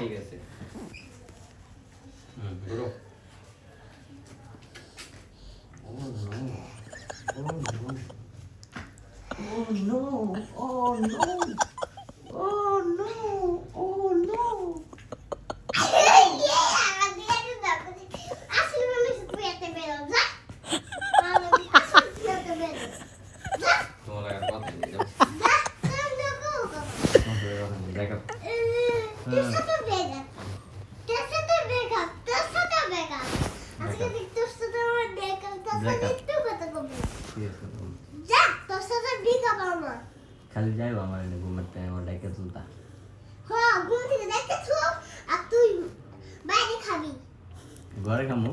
ঠিক আছে হুম ঘুরো Oh no! Oh no! খালি যাইব আমার এনে ঘুমের টাইম আমার ডাইকে তুলতা হ্যাঁ ঘুম থেকে দেখতে থু আর তুই বাইরে খাবি। ঘরে খামু?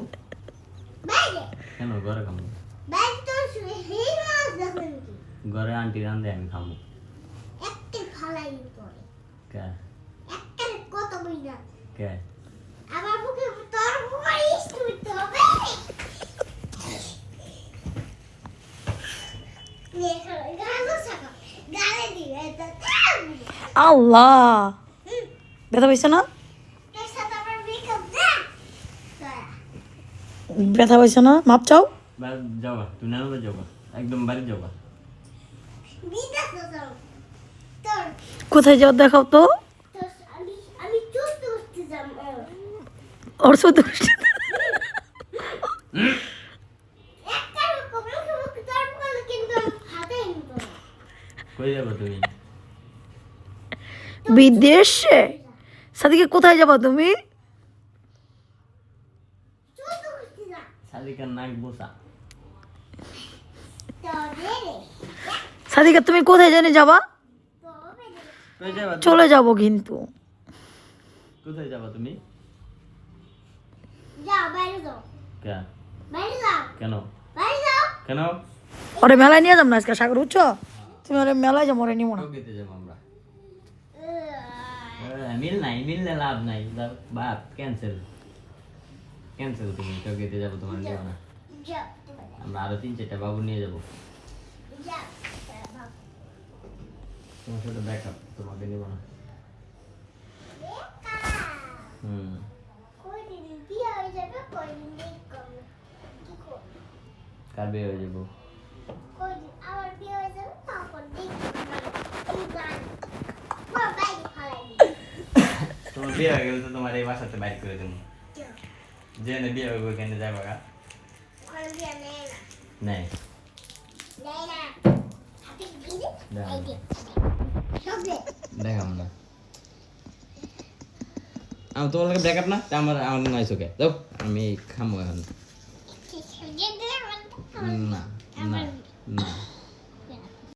বাইরে? কেন ঘরে খামু? বাইরে তোর হেই মাছ দেখো ঘরে আন্টি রান্ধে আমি খামু। একটা ফালাই পরে। কে? আমার মুখে আল্লাহ! ব্যথা পাইছে না? ব্যথা পাইছে না? মাপ চাও? বা যাওয়া তুই নানবে যাওয়া একদম বাড়ি তোর কোথায় যাও দেখাও তো তোর আমি আমি চুপ করতে যাব ওর সাথে একটা রকম মুখে মুখে তোর বলে কিন্তু হাতে নিব কই যাব তুমি বিদেশে? সাদিকে কোথায় যাবা তুমি? সাদিকা তুমি কোথায় জানি যাবা? চলে যাব কিন্তু। কোথায় যাবা তুমি? যাও বাইরে যাও। কে? বাইরে যাও। কেন? বাইরে যাও। কেন? ওরে মেলায় নিয়ে যাম না আজকে সাগর তুমি ওরে মেলায় যাব ওরে নিবো না। ঠকিতে যাব আমরা। মিল নাই মিললে লাভ নাই। বাদ ক্যান্সেল ক্যান্সেল তুমি ঠকিতে যাব তোমার নিও না। আমরা আরও তিন চারটা বাবু নিয়ে যাব। যাও তোমার সাথে ব্যাকআপ তোমাকে নিব না হুম কই দিন বিয়ে হয়ে যাবে কই দিন দেখো কি কর কার বিয়ে হয়ে যাব। হয়ে তোমার বিয়ে হয়ে গেলে তো তোমার এই বাসাতে বাইর করে দেবো। জেনে বিয়ে হবে ওইখানে যাব গা। নাই দেখাম না। আমি তোমার লাগে ব্যাকআপ না? তা আমার আমার নয় চোখে যাও আমি খামো এখন। ঠিক আছে দে দে আমার না না না